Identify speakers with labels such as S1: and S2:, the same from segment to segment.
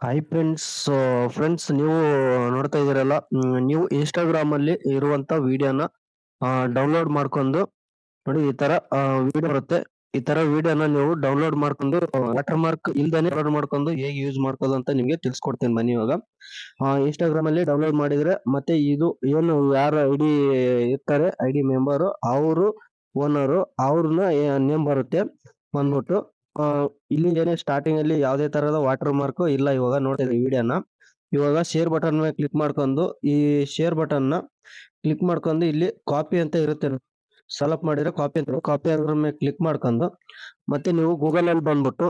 S1: Hi friends friends ನೀವು ನೋಡ್ತಾ ಇದ್ದೀರಲ್ಲ ನೀವು ಇನ್ಸ್ಟಾಗ್ರಾಮ್ ಅಲ್ಲಿ ಇರುವಂತ ವಿಡಿಯೋನ ಡೌನ್ಲೋಡ್ ಮಾಡ್ಕೊಂಡು ನೋಡಿ, ಈ ತರ ವಿಡಿಯೋ ಬರುತ್ತೆ. ಈ ತರ ವಿಡಿಯೋನ ನೀವು ಡೌನ್ಲೋಡ್ ಮಾಡ್ಕೊಂಡು ವಾಟರ್ ಮಾರ್ಕ್ ಇಲ್ದೇನೆ ಡೌನ್ಲೋಡ್ ಮಾಡ್ಕೊಂಡು ಹೇಗೆ ಯೂಸ್ ಮಾಡ್ಕೋದು ಅಂತ ನಿಮಗೆ ತಿಳಿಸ್ಕೊಡ್ತೀನಿ ಬನ್ನಿ ಇವಾಗ. ಇನ್ಸ್ಟಾಗ್ರಾಮ್ ಅಲ್ಲಿ ಡೌನ್ಲೋಡ್ ಮಾಡಿದ್ರೆ ಮತ್ತೆ ಇದು, ಏನು ಯಾರು ಐ ಡಿ ಇರ್ತಾರೆ ಐ ಡಿ ಮೆಂಬರು ಅವರು ಓನರು ಅವ್ರನ್ನ ನೇಮ್ ಬರುತ್ತೆ. ಬಂದ್ಬಿಟ್ಟು ಆ, ಇಲ್ಲಿ ಏನೇ ಸ್ಟಾರ್ಟಿಂಗ್ ಅಲ್ಲಿ ಯಾವುದೇ ತರಹದ ವಾಟರ್ ಮಾರ್ಕ್ ಇಲ್ಲ ಇವಾಗ ನೋಡ್ತಾ ಇದ್ದೀವಿ ವಿಡಿಯೋನ ಇವಾಗ ಶೇರ್ ಬಟನ್ ಮೇಲೆ ಕ್ಲಿಕ್ ಮಾಡ್ಕೊಂಡು ಈ ಶೇರ್ ಬಟನ್ನ ಕ್ಲಿಕ್ ಮಾಡ್ಕೊಂಡು ಇಲ್ಲಿ ಕಾಪಿ ಅಂತ ಇರುತ್ತೆ. ಸೆಲೆಕ್ಟ್ ಮಾಡಿದ್ರೆ ಕಾಪಿ ಅಂತ ಕಾಪಿ ಅದ್ರ ಮೇಲೆ ಕ್ಲಿಕ್ ಮಾಡ್ಕೊಂಡು ಮತ್ತೆ ನೀವು ಗೂಗಲ್ ಅಲ್ಲಿ ಬಂದ್ಬಿಟ್ಟು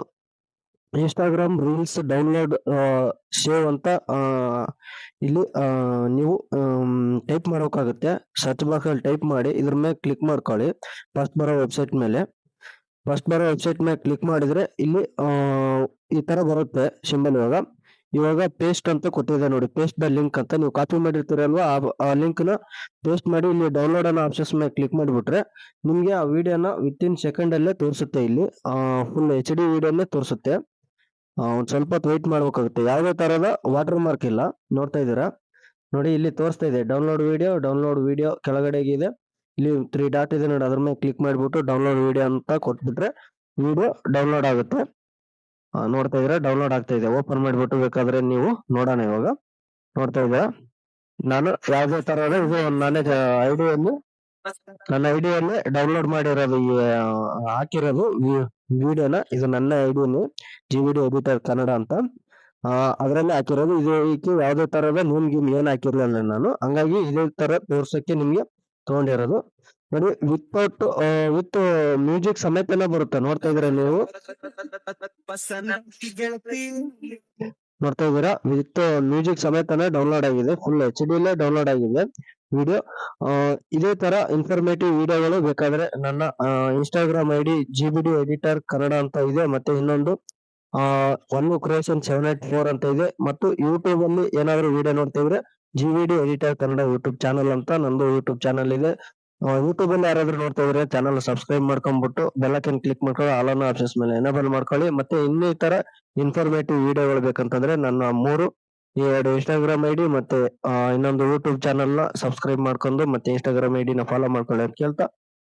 S1: ಇನ್ಸ್ಟಾಗ್ರಾಮ್ ರೀಲ್ಸ್ ಡೌನ್ಲೋಡ್ ಸೇವ್ ಅಂತ ಇಲ್ಲಿ ನೀವು ಟೈಪ್ ಮಾಡೋಕ್ಕಾಗುತ್ತೆ ಸರ್ಚ್ ಬಾಕ್ಸ್ ಅಲ್ಲಿ ಟೈಪ್ ಮಾಡಿ ಇದ್ರ ಮೇಲೆ ಕ್ಲಿಕ್ ಮಾಡ್ಕೊಳ್ಳಿ. ಫಸ್ಟ್ ಬರೋ ವೆಬ್ಸೈಟ್ ಮೇಲೆ. ಫಸ್ಟ್ ಬರೋ ವೆಬ್ಸೈಟ್ ಮೇಲೆ ಕ್ಲಿಕ್ ಮಾಡಿದ್ರೆ ಇಲ್ಲಿ ಈ ತರ ಬರುತ್ತೆ ಸಿಂಬಲ್ ಇವಾಗ. ಇವಾಗ ಪೇಸ್ಟ್ ಅಂತ ಕೊಟ್ಟಿದೆ ನೋಡಿ ಪೇಸ್ಟ್ ದ ಲಿಂಕ್ ಅಂತ. ನೀವು ಕಾಪಿ ಮಾಡಿರ್ತೀರಲ್ವಾ ಆ- ಆ ಲಿಂಕ್ನ ಪೇಸ್ಟ್ ಮಾಡಿ ಇಲ್ಲಿ ಡೌನ್ಲೋಡ್ ಅನ್ನೋ ಆಪ್ಷನ್ಸ್ ಮೇಲೆ ಕ್ಲಿಕ್ ಮಾಡಿಬಿಟ್ರೆ ನಿಮ್ಗೆ ಆ ವಿಡಿಯೋನ ವಿತ್ ಇನ್ ಸೆಕೆಂಡ್ ತೋರಿಸುತ್ತೆ ಇಲ್ಲಿ. ಫುಲ್ ಎಚ್ ಡಿ ವಿಡಿಯೋನೇ ತೋರಿಸುತ್ತೆ. ಒಂದ್ ಸ್ವಲ್ಪ ವೆಯ್ಟ್ ಮಾಡ್ಬೇಕಾಗುತ್ತೆ. ಯಾವುದೇ ತರದ ವಾಟರ್ ಮಾರ್ಕ್ ಇಲ್ಲ. ನೋಡ್ತಾ ಇದ್ದೀರಾ? ನೋಡಿ, ಇಲ್ಲಿ ತೋರಿಸ್ತಾ ಇದೆ. ಡೌನ್ಲೋಡ್ ವಿಡಿಯೋ ಡೌನ್ಲೋಡ್ ವಿಡಿಯೋ ಕೆಳಗಡೆಗಿದೆ ಇಲ್ಲಿ ತ್ರೀ ಡಾಟ್ ಇದೆ ನೋಡಿ. ಅದ್ರ ಮೇಲೆ ಕ್ಲಿಕ್ ಮಾಡಿಬಿಟ್ಟು ಡೌನ್ಲೋಡ್ ವಿಡಿಯೋ ಅಂತ ಕೊಟ್ಬಿಟ್ರೆ ವಿಡಿಯೋ ಡೌನ್ಲೋಡ್ ಆಗುತ್ತೆ. ನೋಡ್ತಾ ಇದ್ರೆ ಡೌನ್ಲೋಡ್ ಆಗ್ತಾ ಇದೆ. ಓಪನ್ ಮಾಡಿಬಿಟ್ಟು ಬೇಕಾದ್ರೆ ನೀವು ನೋಡೋಣ ಇವಾಗ. ನೋಡ್ತಾ ಇದ್ದೀರಾ? ನಾನು ಯಾವುದೇ ತರಹದ ಇದು ನನ್ನ ಐಡಿಯಲ್ಲಿ ನನ್ನ ಐಡಿಯಲ್ಲಿ ಡೌನ್ಲೋಡ್ ಮಾಡಿರೋದು ಹಾಕಿರೋದು ವಿಡಿಯೋನ ಇದು ನನ್ನ ಐಡಿಯಲ್ಲಿ ಜಿ ವಿಡಿಯೋ ಎಡಿಟರ್ ಕನ್ನಡ ಅಂತ. ಅದರಲ್ಲಿ ಹಾಕಿರೋದು. ಇದು ಯಾವುದೇ ತರಹದ ನೂನ್ ಗೀಮ್ ಏನ್ ಹಾಕಿರ್ಲಿಲ್ಲ ನಾನು. ಹಂಗಾಗಿ ಇದೇ ತರ ತೋರ್ಸಕ್ಕೆ ನಿಮ್ಗೆ ತಗೊಂಡಿರೋದು. ನೋಡಿ ವಿತೌಟ್ ವಿತ್ ಮ್ಯೂಸಿಕ್ ಸಮೇತ ಬರುತ್ತೆ. ನೋಡ್ತಾ ಇದ್ರೆ ನೀವು? ನೋಡ್ತಾ ಇದ್ದೀರಾ? ವಿತ್ ಮ್ಯೂಸಿಕ್ ಸಮೇತನೇ ಡೌನ್ಲೋಡ್ ಆಗಿದೆ. ಫುಲ್ ಎಚ್ ಡಿಲೇ ಡೌನ್ಲೋಡ್ ಆಗಿದೆ ವಿಡಿಯೋ ಇದೇ ತರ ಇನ್ಫಾರ್ಮೇಟಿವ್ ವಿಡಿಯೋಗಳು ಬೇಕಾದ್ರೆ ನನ್ನ Instagram I D G B D editor Kannada ಅಂತ ಇದೆ. ಮತ್ತೆ ಇನ್ನೊಂದು one creation seven eight four ಅಂತ ಇದೆ. ಮತ್ತು ಯೂಟ್ಯೂಬ್ ಅಲ್ಲಿ ಏನಾದ್ರು ವಿಡಿಯೋ ನೋಡ್ತಾ ಇದ್ರೆ G V D editor Kannada YouTube channel ಅಂತ ನಂದು ಯೂಟ್ಯೂಬ್ ಚಾನಲ್ ಇದೆ. ಯೂಟ್ಯೂಬ್ ಅಲ್ಲಿ ಯಾರಾದ್ರೂ ನೋಡ್ತಾ ಇದ್ರೆ ಚಾನಲ್ ಸಬ್ಸ್ಕ್ರೈಬ್ ಮಾಡ್ಕೊಂಡ್ಬಿಟ್ಟು ಬೆಲ್ಲಕನ್ ಕ್ಲಿಕ್ ಮಾಡ್ಕೊಂಡು ಆಲ್ ಅನ್ನ ಆಪ್ಷನ್ಸ್ ಮೇಲೆ ಎನೇಬಲ್ ಮಾಡ್ಕೊಳ್ಳಿ. ಮತ್ತೆ ಇನ್ನಿತರ ಇನ್ಫಾರ್ಮೇಟಿವ್ ವಿಡಿಯೋಗಳು ಬೇಕಂತಂದ್ರೆ ನನ್ನ ಮೂರು, ಎರಡು ಇನ್ಸ್ಟಾಗ್ರಾಮ್ ಐ ಡಿ ಮತ್ತೆ ಇನ್ನೊಂದು ಯೂಟ್ಯೂಬ್ ಚಾನಲ್ನ ಸಬ್ಸ್ಕ್ರೈಬ್ ಮಾಡ್ಕೊಂಡು ಮತ್ತೆ ಇನ್ಸ್ಟಾಗ್ರಾಮ್ ಐ ನ ಫಾಲೋ ಮಾಡ್ಕೊಳ್ಳಿ ಅಂತ ಕೇಳ್ತಾ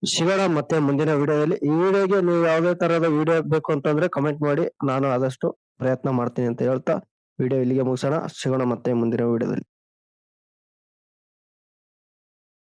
S1: ಸಿಗೋಣ ಮತ್ತೆ ಮುಂದಿನ ವಿಡಿಯೋದಲ್ಲಿ ಈ ವಿಡಿಯೋಗೆ ನೀವು ಯಾವುದೇ ತರಹದ ವಿಡಿಯೋ ಬೇಕು ಅಂತಂದ್ರೆ ಕಮೆಂಟ್ ಮಾಡಿ, ನಾನು ಆದಷ್ಟು ಪ್ರಯತ್ನ ಮಾಡ್ತೀನಿ ಅಂತ ಹೇಳ್ತಾ ವಿಡಿಯೋ ಇಲ್ಲಿಗೆ ಮುಗಿಸೋಣ. ಸಿಗೋಣ ಮತ್ತೆ ಮುಂದಿನ ವಿಡಿಯೋದಲ್ಲಿ